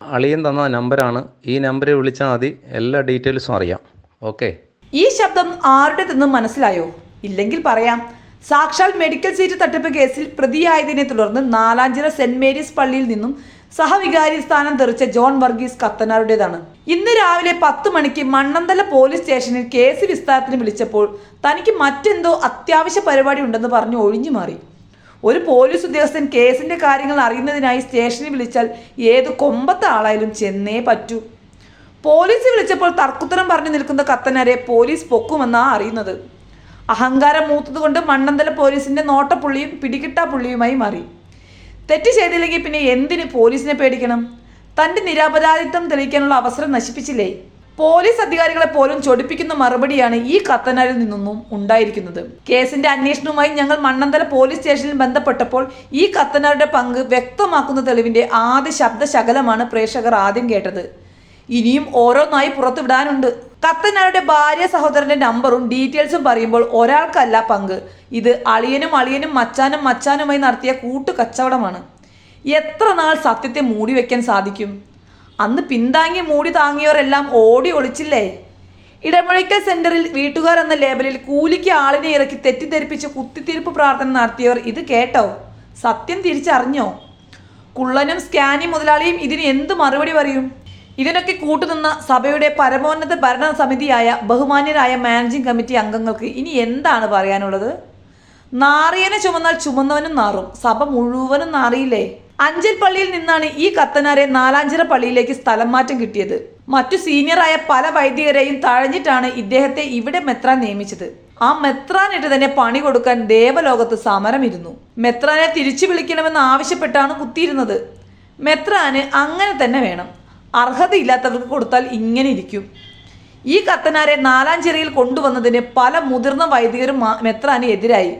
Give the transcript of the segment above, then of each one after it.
അളിയൻ തന്ന നമ്പറാണ് ഈ നമ്പറിൽ വിളിച്ചാൽ മതി. എല്ലാ ഡീറ്റെയിൽസും അറിയാം. ഓക്കെ? ഈ ശബ്ദം ആരുടേതെന്ന് മനസ്സിലായോ? ഇല്ലെങ്കിൽ പറയാം. സാക്ഷാൽ മെഡിക്കൽ സീറ്റ് തട്ടിപ്പ് കേസിൽ പ്രതിയായതിനെ തുടർന്ന് നാലാഞ്ചിറ സെന്റ് മേരീസ് പള്ളിയിൽ നിന്നും സഹവികാരി സ്ഥാനം തെറിച്ച ജോൺ വർഗീസ് കത്തനാരുടേതാണ്. ഇന്ന് രാവിലെ പത്ത് മണിക്ക് മണ്ണന്തല പോലീസ് സ്റ്റേഷനിൽ കേസ് വിസ്താരത്തിന് വിളിച്ചപ്പോൾ തനിക്ക് മറ്റെന്തോ അത്യാവശ്യ പരിപാടി ഉണ്ടെന്ന് പറഞ്ഞ് ഒഴിഞ്ഞു മാറി ഒരു പോലീസ് ഉദ്യോഗസ്ഥൻ കേസിന്റെ കാര്യങ്ങൾ അറിയുന്നതിനായി സ്റ്റേഷനിൽ വിളിച്ചാൽ ഏത് കൊമ്പത്തെ ആളായാലും ചെന്നേ പറ്റൂ. പോലീസ് വിളിച്ചപ്പോൾ തർക്കുത്തരം പറഞ്ഞു നിൽക്കുന്ന കത്തനാരെ പോലീസ് പൊക്കുമെന്നാ അറിയുന്നത്. അഹങ്കാരം മൂത്തതുകൊണ്ട് മണ്ണന്തല പോലീസിന്റെ നോട്ടപ്പുള്ളിയും പിടികിട്ടാ പുള്ളിയുമായി മാറി. തെറ്റ് ചെയ്തില്ലെങ്കിൽ പിന്നെ എന്തിന് പോലീസിനെ പേടിക്കണം? തന്റെ നിരപരാധിത്വം തെളിയിക്കാനുള്ള അവസരം നശിപ്പിച്ചില്ലേ? പോലീസ് അധികാരികളെ പോലും ചൊടിപ്പിക്കുന്ന മറുപടിയാണ് ഈ കത്തനാരിൽ നിന്നൊന്നും ഉണ്ടായിരിക്കുന്നത്. കേസിന്റെ അന്വേഷണവുമായി ഞങ്ങൾ മണ്ണന്തല പോലീസ് സ്റ്റേഷനിൽ ബന്ധപ്പെട്ടപ്പോൾ ഈ കത്തനാരുടെ പങ്ക് വ്യക്തമാക്കുന്ന തെളിവിന്റെ ആദ്യ ശബ്ദശകലമാണ് പ്രേക്ഷകർ ആദ്യം കേട്ടത്. ഇനിയും ഓരോന്നായി പുറത്തുവിടാനുണ്ട്. കത്തനാരുടെ ഭാര്യ സഹോദരന്റെ നമ്പറും ഡീറ്റെയിൽസും പറയുമ്പോൾ ഒരാൾക്കല്ല പങ്ക്. ഇത് അളിയനും അളിയനും മച്ചാനും മച്ചാനുമായി നടത്തിയ കൂട്ടു കച്ചവടമാണ് എത്ര നാൾ സത്യത്തെ മൂടിവെക്കാൻ സാധിക്കും? അന്ന് പിന്താങ്ങി മൂടി താങ്ങിയവരെല്ലാം ഓടി ഒളിച്ചില്ലേ? ഇടമുഴയ്ക്കൽ സെന്ററിൽ വീട്ടുകാർ എന്ന ലേബലിൽ കൂലിക്ക് ആളിനെ ഇറക്കി തെറ്റിദ്ധരിപ്പിച്ച് കുത്തിത്തിരിപ്പ് പ്രാർത്ഥന നടത്തിയവർ ഇത് കേട്ടോ? സത്യം തിരിച്ചറിഞ്ഞോ? കുള്ളനും സ്കാനി മുതലാളിയും ഇതിന് എന്ത് മറുപടി പറയും? ഇതിനൊക്കെ കൂട്ടുനിന്ന സഭയുടെ പരമോന്നത ഭരണ സമിതിയായ ബഹുമാന്യരായ മാനേജിംഗ് കമ്മിറ്റി അംഗങ്ങൾക്ക് ഇനി എന്താണ് പറയാനുള്ളത്? നാറിയനെ ചുമന്നാൽ ചുമന്നവനും നാറും. സഭ മുഴുവനും നാറിയില്ലേ? അഞ്ചൽ പള്ളിയിൽ നിന്നാണ് ഈ കത്തനാരെ നാലാഞ്ചിറ പള്ളിയിലേക്ക് സ്ഥലം മാറ്റം കിട്ടിയത്. മറ്റു സീനിയറായ പല വൈദികരെയും തഴഞ്ഞിട്ടാണ് ഇദ്ദേഹത്തെ ഇവിടെ മെത്രാൻ നിയമിച്ചത്. ആ മെത്രാനിട്ട് തന്നെ പണി കൊടുക്കാൻ ദേവലോകത്ത് സമരമിരുന്നു. മെത്രാനെ തിരിച്ചു വിളിക്കണമെന്ന് ആവശ്യപ്പെട്ടാണ് കുത്തിയിരുന്നത്. മെത്രാന് അങ്ങനെ തന്നെ വേണം. അർഹതയില്ലാത്തവർക്ക് കൊടുത്താൽ ഇങ്ങനെ ഇരിക്കും. ഈ കത്തനാരെ നാലാഞ്ചിറയിൽ കൊണ്ടുവന്നതിന് പല മുതിർന്ന വൈദികരും മെത്രാന് എതിരായി.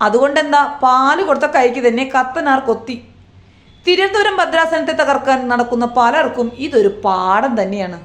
അതുകൊണ്ടെന്താ പാൽ കൊടുത്ത കൈക്ക് തന്നെ കത്തനാർ കൊത്തി. തിരുവനന്തപുരം ഭദ്രാസനത്തെ തകർക്കാൻ നടക്കുന്ന പലർക്കും ഇതൊരു പാഠം തന്നെയാണ്.